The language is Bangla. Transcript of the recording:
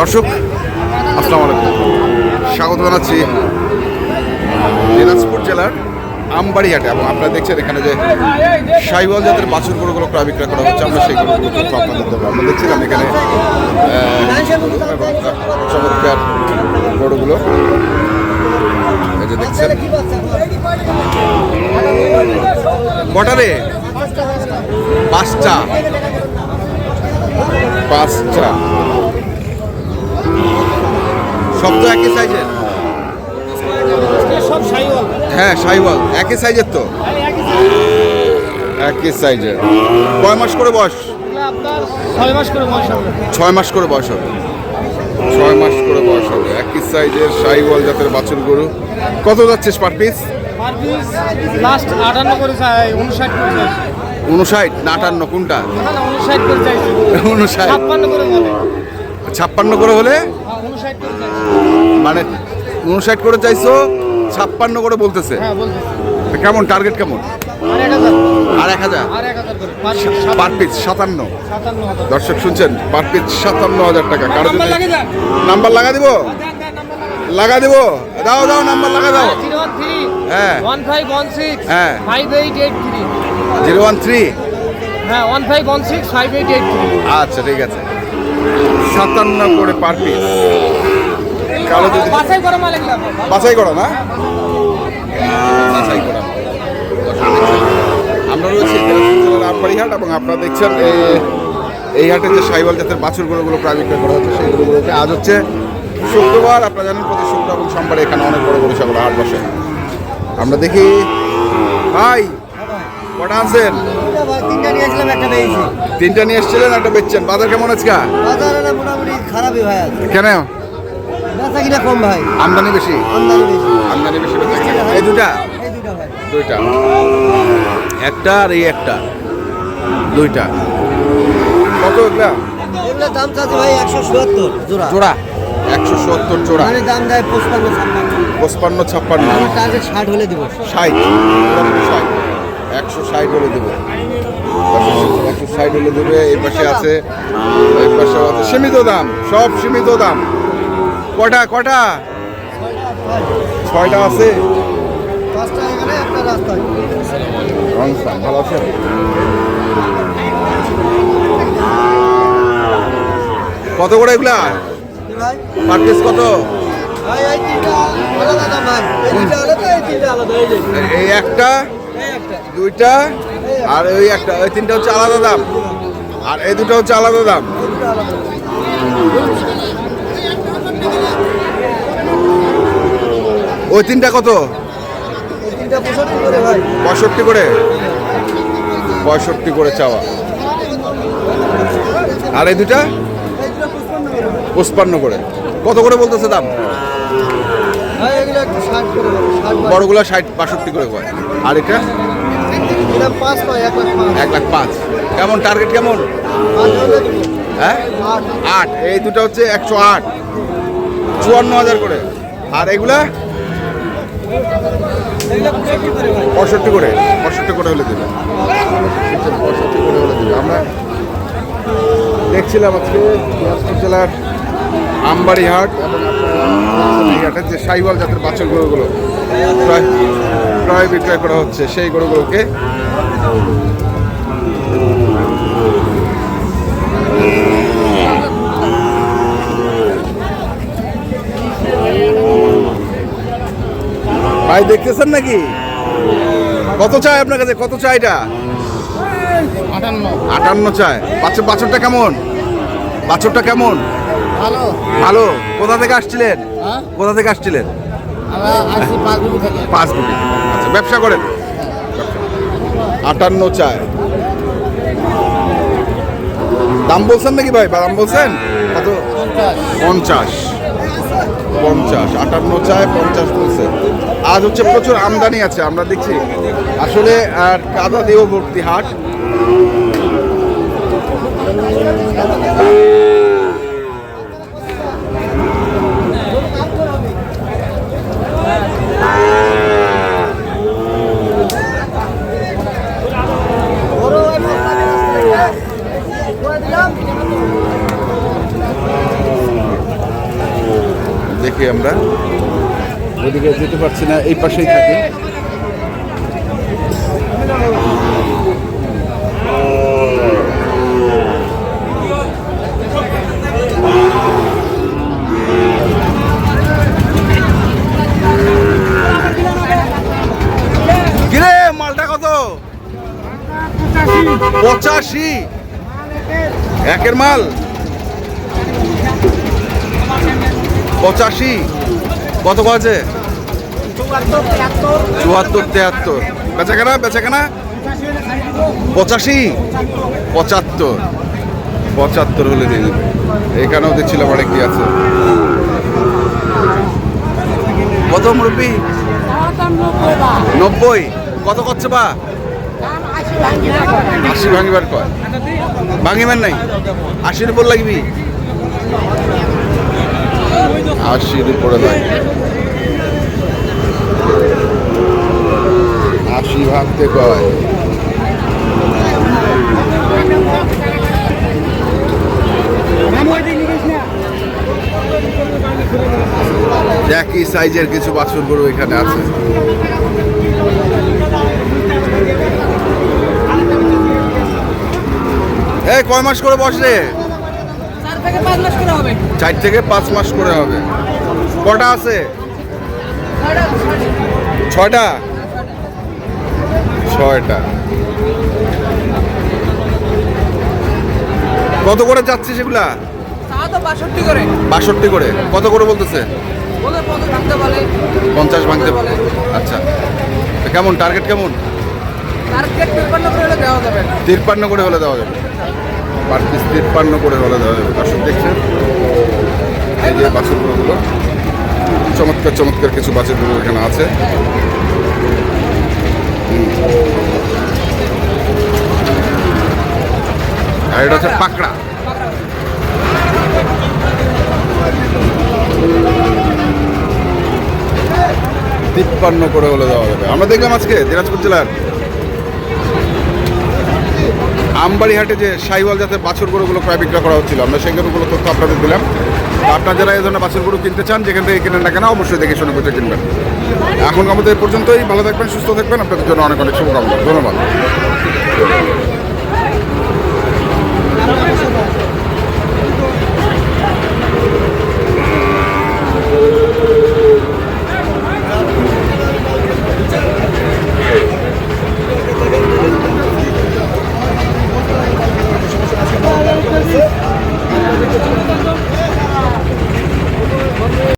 দর্শক, আসসালামু আলাইকুম। স্বাগত জানাচ্ছি দিনাজপুর জেলার আমবাড়িহাটে এবং আপনারা দেখছেন এখানে যে সাইওয়াল জাতের বাছুর গরুগুলো প্রায় বিক্রয় করা হচ্ছে। আমরা সেই গরুগুলো আপনাদের দেবো। আমরা দেখছিলাম এখানে চমৎকার গরুগুলো। দেখছেন। কটা রে পাঁচটা পাঁচটা সব তো একই সাইজের হ্যাঁ সাইওয়াল। একই সাইজের তো? একই সাইজের কয় মাস করে বয়স? ছয় মাস করে বয়স হবে। ছয় মাস করে বয়স হবে। ছয় মাস করে বয়স হবে। একই সাইজের সাইওয়াল জাতের বাছুর গরু। কত যাচ্ছিস পার পিস লাস্ট আটান্ন করে উনষাট করে উনষাট না আটান্ন কোনটা? উনষাট করে চাইছে। উনষাট করে ছাপ্পান্ন করে হলে? মানে উনষাট করে চাইছো ছাপ্পান্ন করে বলতেছে। হ্যাঁ কেমন টার্গেট কেমন? আর এক হাজার। পার পিস সাতান্ন। দর্শক শুনছেন পার পিস সাতান্ন হাজার টাকা। কারও নাম্বার লাগা দিব? লাগা দিব। দাও দাও নাম্বার লাগা দাও। হ্যাঁ। ওয়ান ফাইভ ওয়ান সিক্স হ্যাঁ। Five eight eight three. Zero one three? হ্যাঁ one five one six five eight eight three. আচ্ছা ঠিক আছে। সাতান্ন করে পার পিস কারও যদি বাছাই করা না? বাছাই করা। আমরা রয়েছি আমবাড়িহাট এবং আপনারা দেখছেন এই- এই হাটে যে সাইবাল জাতের বাছুর গরুগুলো প্রায় বিক্রয় করা হচ্ছে সেই গরুগুলোকে আজ হচ্ছে শুক্রবার আপনারা জানেন প্রতি শুক্রবার এবং সোমবার এখানে অনেক বড় বড় ছাগল হাট বসে। আমরা দেখি ভাই কটা আনছেন? তিনটা নিয়েছিলাম একটা পেয়েছি তিনটা নিয়ে এসেছিলেন একটা বেচছেন। বাজার কেমন আজকে? বাজারে মোটামুটি খারাপই ভাই আছে কেন? বেচা কিনা কম ভাই। আমদানি বেশি? আমদানি বেশি। আমদানি বেশি এই দুটা এই দুটা ভাই। দুইটা। একটা আর এই একটা। দুইটা। কত এগুলা? এগুলো দাম চাচ্ছে ভাই একশো সত্তর জোড়া। জোড়া। একশো সত্তর জোড়া। মানে দাম দেয় পঁচপান্ন ছাপ্পান্ন। পঁচপান্ন ছাপ্পান্ন। টার্গেট ষাট হলে দেবো। ষাট। ষাট। একশো ষাট হলে দেবে। একশো ষাট হলে দেবে এই পাশে আছে এই পাশে আছে। সীমিত দাম সব সীমিত দাম। কটা কটা? ছয়টা আছে। ভালো আছেন কত করে এগুলা? পার পিস কত? এই একটা? দুইটা আর ওই একটা, ওই তিনটা হচ্ছে আলাদা দাম। আর এই দুটো হচ্ছে আলাদা দাম। ওই তিনটা কত? পঁয়ষট্টি করে। পঁয়ষট্টি করে চাওয়া। আর এই দুটা? পঁচপান্ন করে। কত করে বলতেছে দাম? বড়গুলো ষাট বাষট্টি করে কয় আর এটা? এক লাখ পাঁচ। কেমন? টার্গেট কেমন? হ্যাঁ? আট। এই দুটো হচ্ছে একশো আট। চুয়ান্ন হাজার করে। আর এগুলা? পঁয়ষট্টি করে। পঁয়ষট্টি করে হলে দেবে। পঁয়ষট্টি করে হলে দেবে। আমরা দেখছিলাম আজকে জেলার আমবাড়ি হাট এবং আপনার যে সাইওয়াল জাতের বাছর গরুগুলো ক্রয় ক্রয় বিক্রয় করা হচ্ছে সেই গরুগুলোকে। ভাই দেখতেছেন নাকি? কত চাই আপনার কাছে? কত চাই এটা? আটান্ন। আটান্ন চায় বাছর বাছরটা কেমন? বাছরটা কেমন? ভালো। ভালো। কোথা থেকে আসছিলেন? হ্যাঁ? কোথা থেকে আসছিলেন? আমরা পাঁচ মিনিট থেকে। পাঁচ কোটি আচ্ছা ব্যবসা করেন? আটান্ন চায়। দাম বলছেন নাকি ভাই? দাম বলছেন? কত? পঞ্চাশ। পঞ্চাশ। আটান্ন চায় পঞ্চাশ বলছে। আজ হচ্ছে প্রচুর আমদানি আছে আমরা দেখছি। আসলে আর কাদা দিয়েও ভর্তি হাট। দেখি আমরা। ওদিকে যেতে পারছি না এই পাশেই থাকি। পঁচাশি। একের মাল। পঁচাশি। কত বাজে চুয়াত্তর তেহাত্তর বেচাকেনা বেচাকেনা? পঁচাশি? পঁচাত্তর। পঁচাত্তর হলে দিয়ে দেবে। এখানেও দেখছিলাম অনেক কি আছে। কত মুরব্বী? নব্বই। কত করছে বা? আশি ভাঙিবার কয়। ভাঙিবার নাই। আশির উপর লাগবি। আশির উপরে লাগবে আশি ভাঙতে কয়? একই সাইজের কিছু বাছুর গরু এখানে আছে। এই, কয় মাস করে বসে চার থেকে পাঁচ মাস করে হবে। চার থেকে পাঁচ মাস করে হবে। কটা আছে? ছয়টা ছয়টা। কত করে যাচ্ছে সেগুলা? বাষট্টি করে। কত করে বলতেছে? পঞ্চাশ ভাঙতে বলে। আচ্ছা। কেমন? টার্গেট কেমন? টার্গেট তিপ্পান্ন করে হলে দেওয়া যাবে। পার তিপ্পান্ন করে দেওয়া যাবে দর্শক দেখছেন? এই যে বাছুরগুলো। চমৎকার চমৎকার কিছু বাছুরগুলো এখানে আছে। আর এটা হচ্ছে পাকড়া। তিপ্পান্ন করে হলে দেওয়া যাবে। আমরা দেখলাম আজকে দিনাজপুর জেলার আমবাড়ি হাটে যে সাইওয়াল যাতে বাছুর গরুগুলো ক্রয় বিক্রয় করা হচ্ছিল, আমরা সেই গরুগুলো তথ্য আপনাদের দিলাম। আপনার আপনারা যারা এই ধরনের বাছুর গরু কিনতে চান, যেখান থেকে কিনেন না কেন, অবশ্যই দেখে শুনে বুঝে কিনবেন। এখন আমাদের পর্যন্তই, ভালো থাকবেন, সুস্থ থাকবেন, আপনাদের জন্য অনেক অনেক শুভকামনা। ধন্যবাদ।